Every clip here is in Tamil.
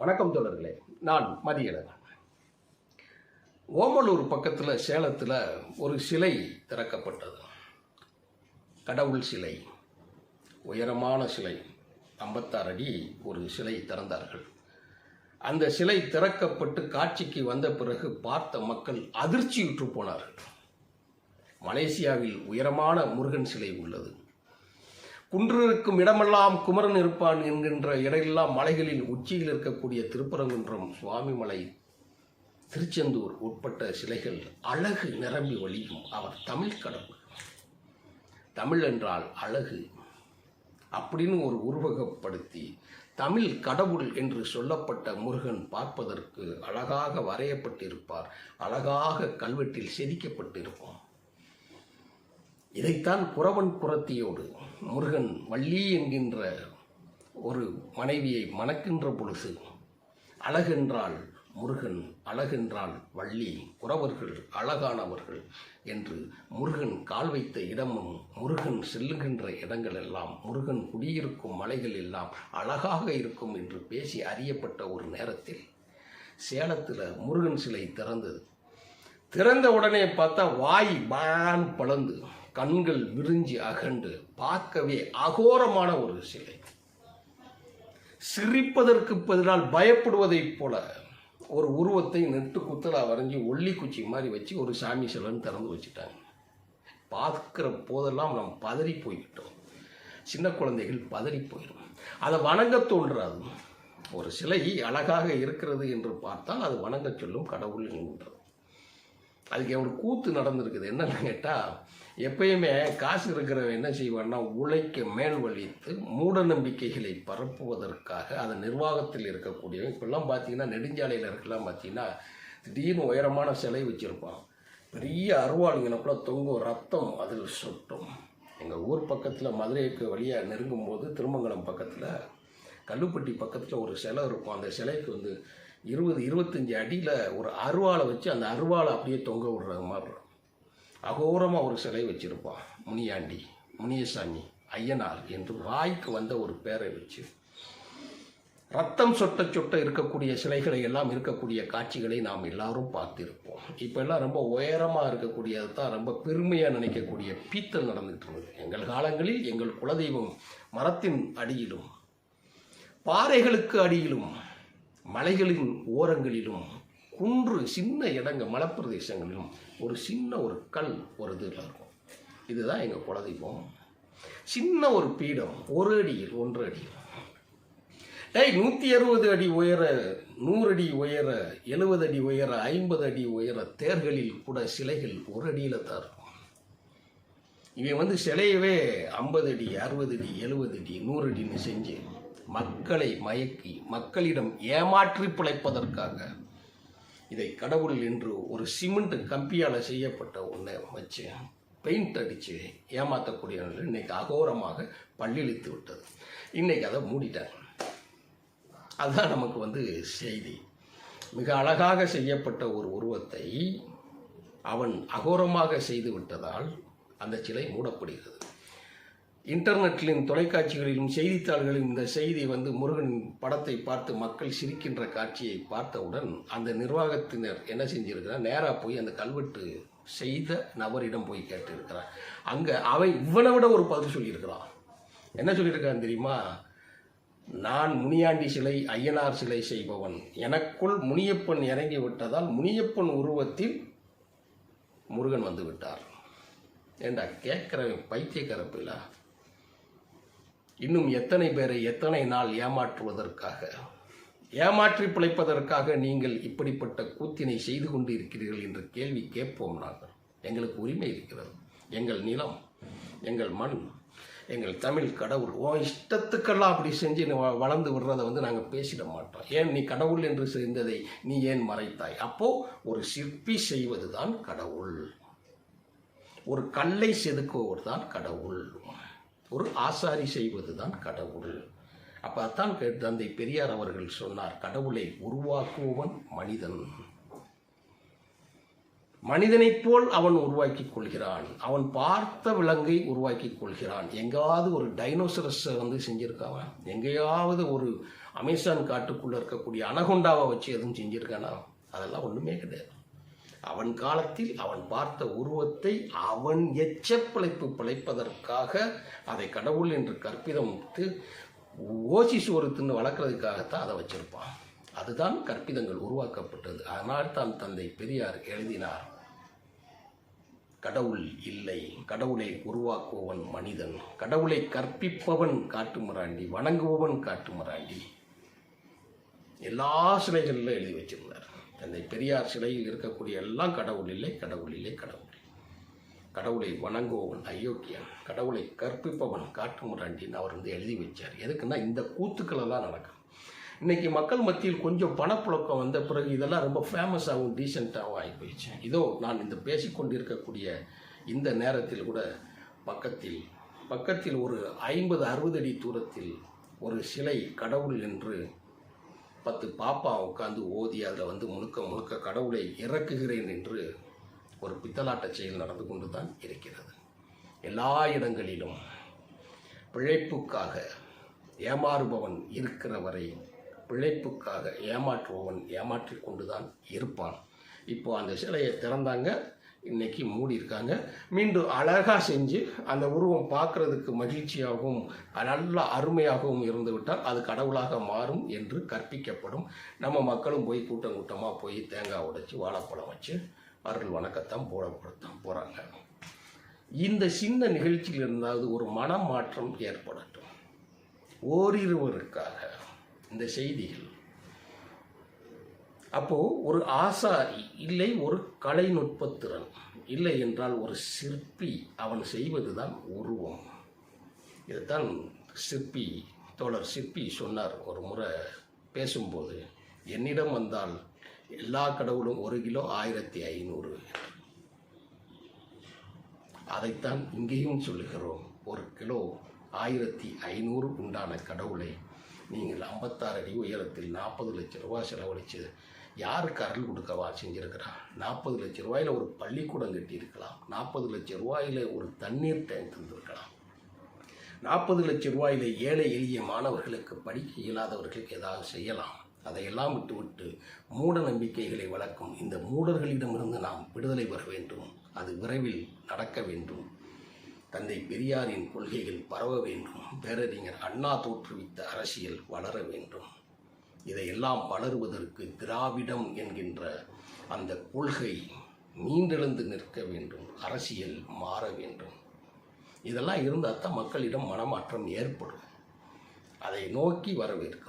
வணக்கம் தோழர்களே. நான் மதியழகன். ஓமலூர் பக்கத்தில் சேலத்தில் ஒரு சிலை திறக்கப்பட்டது. கடவுள் சிலை. உயரமான சிலை. ஐம்பத்தாறு அடி ஒரு சிலை திறந்தார்கள். அந்த சிலை திறக்கப்பட்டு காட்சிக்கு வந்த பிறகு பார்த்த மக்கள் அதிர்ச்சியுற்று போனார்கள். மலேசியாவில் உயரமான முருகன் சிலை உள்ளது. குன்று இருக்கும் இடமெல்லாம் குமரன் இருப்பான் என்கின்ற இடையெல்லாம் மலைகளின் உச்சியில் இருக்கக்கூடிய திருப்பரங்குன்றம் சுவாமிமலை திருச்செந்தூர் உட்பட்ட சிலைகள் அழகு நிரம்பி வழியும் அவர் தமிழ் கடவுள். தமிழ் என்றால் அழகு அப்படின்னு ஒரு உருவகப்படுத்தி தமிழ் கடவுள் என்று சொல்லப்பட்ட முருகன் பார்ப்பதற்கு அழகாக வரையப்பட்டிருப்பார். அழகாக கல்வெட்டில் செதுக்கப்பட்டிருப்பான் இதைத்தான் புறவன் புறத்தியோடு முருகன் வள்ளி என்கின்ற ஒரு மனைவியை மணக்கின்ற பொழுது அழகென்றால் முருகன் அழகென்றால் வள்ளி புறவர்கள் அழகானவர்கள் என்று முருகன் கால் வைத்த இடமும் முருகன் செல்லுகின்ற இடங்கள் எல்லாம் முருகன் குடியிருக்கும் மலைகள் எல்லாம் அழகாக இருக்கும் என்று பேசி அறியப்பட்ட ஒரு நேரத்தில் சேலத்தில் முருகன் சிலை திறந்தது. திறந்த உடனே பார்த்தா வாய் பான் பழந்து கண்கள் விரிஞ்சி அகண்டு பார்க்கவே அகோரமான ஒரு சிலை. சிரிப்பதற்கு பதிலால் பயப்படுவதைப் போல ஒரு உருவத்தை நெட்டு குத்தலாக வரைஞ்சி ஒல்லி குச்சி மாதிரி வச்சு ஒரு சாமி சிலைன்னு திறந்து வச்சுட்டாங்க. பார்க்குற போதெல்லாம் நாம் பதறி போய்விட்டோம். சின்ன குழந்தைகள் பதறி போயிடும் அதை வணங்க தோன்றாது. ஒரு சிலை அழகாக இருக்கிறது என்று பார்த்தால் அது வணங்க சொல்லும் கடவுள் என்கின்றது அதுக்கு ஒரு கூத்து நடந்திருக்குது. என்னன்னு கேட்டால் எப்பயுமே காசு இருக்கிறவன் என்ன செய்வான்னா உழைக்க மேல் வலித்து மூட நம்பிக்கைகளை பரப்புவதற்காக அது நிர்வாகத்தில் இருக்கக்கூடியவன் இப்பெல்லாம் பார்த்தீங்கன்னா நெடுஞ்சாலையில் இருக்கலாம் பார்த்தீங்கன்னா திடீர்னு உயரமான சிலை வச்சுருப்பான். பெரிய அருவாளுங்கனக்குள்ள தொங்கும் ரத்தம் அதில் சுட்டும். எங்கள் ஊர் பக்கத்தில் மதுரைக்கு வழியாக நெருங்கும் போது திருமங்கலம் பக்கத்தில் கல்லுப்பட்டி பக்கத்தில் ஒரு சிலை இருக்கும். அந்த சிலைக்கு வந்து இருபது இருபத்தஞ்சி அடியில் ஒரு அருவாளை வச்சு அந்த அருவாளை அப்படியே தொங்க விடுற மாதிரி அகோரமாக ஒரு சிலை வச்சுருப்பான் முனியாண்டி முனியசாமி ஐயனார் என்று வாய்க்கு வந்த ஒரு பேரை வச்சு. ரத்தம் சொட்ட சொட்ட இருக்கக்கூடிய சிலைகளை எல்லாம் இருக்கக்கூடிய காட்சிகளை நாம் எல்லாரும் பார்த்துருப்போம். இப்போ எல்லாம் ரொம்ப உயரமாக இருக்கக்கூடியது தான் ரொம்ப பெருமையாக நினைக்கக்கூடிய பீத்தல் நடந்துகிட்டு இருந்தது எங்கள் காலங்களில் எங்கள் குலதெய்வம் மரத்தின் அடியிலும் பாறைகளுக்கு அடியிலும் மலைகளின் ஓரங்களிலும் குன்று சின்ன இடங்க மலைப்பிரதேசங்களிலும் ஒரு சின்ன ஒரு கல் ஒரு இதில் இருக்கும். இதுதான் எங்கள் குலதெய்வம். சின்ன ஒரு பீடம் ஒரு அடியில் ஒன்று அடியில் டேய் நூற்றி அறுபது அடி உயர நூறு அடி உயர எழுபது அடி உயர ஐம்பது அடி உயர தேர்களில் கூட சிலைகள் ஒரு அடியில் தான் இருக்கும். இவன் வந்து சிலையவே ஐம்பது அடி அறுபது அடி எழுபது அடி நூறு அடின்னு செஞ்சு மக்களை மயக்கி மக்களிடம் ஏமாற்றி பிழைப்பதற்காக இதை கடவுள் என்று ஒரு சிமெண்ட் கம்பியால் செய்யப்பட்ட ஒன்றை வச்சு பெயிண்ட் அடித்து ஏமாற்றக்கூடியவர்கள் இன்னைக்கு அகோரமாக பள்ளிழித்து விட்டது. இன்னைக்கு அதை மூடிட்டாங்க அதுதான் நமக்கு வந்து செய்தி. மிக அழகாக செய்யப்பட்ட ஒரு உருவத்தை அவன் அகோரமாக செய்து விட்டதால் அந்த சிலை மூடப்படுகிறது. இன்டர்நெட்டிலும் தொலைக்காட்சிகளிலும் செய்தித்தாள்களிலும் இந்த செய்தி வந்து முருகன் படத்தை பார்த்து மக்கள் சிரிக்கின்ற காட்சியை பார்த்தவுடன் அந்த நிர்வாகத்தினர் என்ன செஞ்சிருக்கிறார்? நேராக போய் அந்த கல்வெட்டு செய்த நபரிடம் போய் கேட்டிருக்கிறார். அங்கே அவன் இவனை விட ஒரு பதில் சொல்லியிருக்கிறான். என்ன சொல்லியிருக்கான் தெரியுமா? நான் முனியாண்டி சிலை ஐயனார் சிலை செய்பவன். எனக்குள் முனியப்பன் இறங்கி விட்டதால் முனியப்பன் உருவத்தில் முருகன் வந்து விட்டார். ஏண்டா கேட்குறவன் பைத்தியக்காரப்பில்லா இன்னும் எத்தனை பேரை எத்தனை நாள் ஏமாற்றுவதற்காக? ஏமாற்றி பிழைப்பதற்காக நீங்கள் இப்படிப்பட்ட கூத்தினை செய்து கொண்டு இருக்கிறீர்கள் என்று கேள்வி கேட்போம் நாங்கள். எங்களுக்கு உரிமை இருக்கிறது. எங்கள் நிலம் எங்கள் மண் எங்கள் தமிழ் கடவுள். ஓ இஷ்டத்துக்கெல்லாம் அப்படி செஞ்சு வ- வளர்ந்து விடுறதை வந்து நாங்கள் பேசிட மாட்டோம். ஏன் நீ கடவுள் என்று செய்ததை நீ ஏன் மறைத்தாய்? அப்போது ஒரு சிற்பி செய்வது தான் கடவுள். ஒரு கல்லை செதுக்குவது தான் கடவுள். ஒரு ஆசாரி செய்வது தான் கடவுள். அப்பத்தான் கே- தந்தை பெரியார் அவர்கள் சொன்னார் கடவுளை உருவாக்குவன் மனிதன். மனிதனைப் போல் அவன் உருவாக்கிக் கொள்கிறான். அவன் பார்த்த விலங்கை உருவாக்கிக் கொள்கிறான். எங்காவது ஒரு டைனோசரஸை வந்து செஞ்சிருக்கான்? எங்கேயாவது ஒரு அமேசான் காட்டுக்குள்ளே இருக்கக்கூடிய அனகொண்டாவை வச்சு எதுவும் செஞ்சுருக்கானா? அதெல்லாம் ஒன்றுமே கிடையாது. அவன் காலத்தில் அவன் பார்த்த உருவத்தை அவன் எச்ச பிழைப்பு பிழைப்பதற்காக அதை கடவுள் என்று கற்பிதம் ஓசி சோறு வளர்க்குறதுக்காகத்தான் அதை வச்சிருப்பான். அதுதான் கற்பிதங்கள் உருவாக்கப்பட்டது. அதனால் தான் தந்தை பெரியார் எழுதினார் கடவுள் இல்லை கடவுளை உருவாக்குபவன் மனிதன் கடவுளை கற்பிப்பவன் காட்டுமிராண்டி வணங்குபவன் காட்டுமிராண்டி எல்லா சிலைகளிலும் எழுதி வச்சிருந்தார். தந்தை பெரியார் சிலையில் இருக்கக்கூடிய எல்லாம் கடவுள் இல்லை கடவுள் இல்லை கடவுள் கடவுளை வணங்குபவன் அயோக்கியன் கடவுளை கற்பிப்பவன் காட்டுமுராண்டின்னு அவர் வந்து எழுதி வச்சார். எதுக்குன்னா இந்த கூத்துக்களை தான் நடக்கும். இன்றைக்கி மக்கள் மத்தியில் கொஞ்சம் பணப்புழக்கம் வந்த பிறகு இதெல்லாம் ரொம்ப ஃபேமஸாகவும் டீசெண்டாகவும் ஆகி போயிடுச்சு. இதோ நான் இந்த பேசிக்கொண்டிருக்கக்கூடிய இந்த நேரத்தில் கூட பக்கத்தில் பக்கத்தில் ஒரு ஐம்பது அறுபது அடி தூரத்தில் ஒரு சிலை கடவுள் என்று பத்து பாப்பா உட்காந்து ஓதி அதில் வந்து முழுக்க முழுக்க கடவுளை இறக்குகிறேன் என்று ஒரு பித்தலாட்ட செயல் நடந்து கொண்டு தான் இருக்கிறது. எல்லா இடங்களிலும் பிழைப்புக்காக ஏமாறுபவன் இருக்கிற வரை பிழைப்புக்காக ஏமாற்றுபவன் ஏமாற்றி கொண்டு தான் இருப்பான். இப்போ அந்த சிலையை திறந்தாங்க. இன்னைக்கு மூடி இருக்காங்க மீண்டும் அழகாக செஞ்சு அந்த உருவம் பார்க்கறதுக்கு மகிழ்ச்சியாகவும் நல்ல அருமையாகவும் இருந்து விட்டால் அது கடவுளாக மாறும் என்று கற்பிக்கப்படும். நம்ம மக்களும் போய் கூட்டம் கூட்டமாக போய் தேங்காய் உடைச்சி வாழைப்பழம் வச்சு அருள் வணக்கத்தான் போடப்படுத்தான் போகிறாங்க இந்த சின்ன நிகழ்ச்சியில் இருந்தாவது ஒரு மனமாற்றம் ஏற்படட்டும். ஓரிருவருக்காக இந்த செய்திகள் அப்போது ஒரு ஆசாரி இல்லை ஒரு கலைநுட்பத்திறன் இல்லை என்றால் ஒரு சிற்பி அவன் செய்வது தான் உருவம். இதுதான் சிற்பி தோழர் சிற்பி சொன்னார் ஒரு முறை பேசும்போது என்னிடம் வந்தால் எல்லா கடவுளும் ஒரு கிலோ ஆயிரத்தி ஐநூறு. அதைத்தான் இங்கேயும் சொல்லுகிறோம் ஒரு கிலோ ஆயிரத்தி ஐநூறு உண்டான கடவுளை நீங்கள் ஐம்பத்தாறு அடி உயரத்தில் நாற்பது லட்சம் ரூபா செலவழித்து யாருக்கு அருள் கொடுக்கவா செஞ்சுருக்கிறான் நாற்பது லட்சம் ரூபாயில் ஒரு பள்ளிக்கூடம் கட்டியிருக்கலாம். நாற்பது லட்சம் ரூபாயில் ஒரு தண்ணீர் டேங்க் தந்திருக்கலாம். நாற்பது லட்சம் ரூபாயில் ஏழை எளிய மாணவர்களுக்கு படிக்க இயலாதவர்களுக்கு ஏதாவது செய்யலாம். அதையெல்லாம் விட்டுவிட்டு மூட நம்பிக்கைகளை வளர்க்கும் இந்த மூடர்களிடமிருந்து நாம் விடுதலை பெற வேண்டும். அது விரைவில் நடக்க வேண்டும். தந்தை பெரியாரின் கொள்கைகள் பரவ வேண்டும். பேரறிஞர் அண்ணா தோற்றுவித்த அரசியல் வளர வேண்டும். இதையெல்லாம் வளருவதற்கு திராவிடம் என்கின்ற அந்த கொள்கை மீண்டெழுந்து நிற்க வேண்டும் அரசியல் மாற வேண்டும். இதெல்லாம் இருந்தால் தான் மக்களிடம் மனமாற்றம் ஏற்படும். அதை நோக்கி வரவேற்கிறோம்.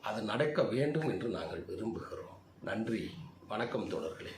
அது நடக்க வேண்டும் என்று நாங்கள் விரும்புகிறோம். நன்றி. வணக்கம் தோழர்களே.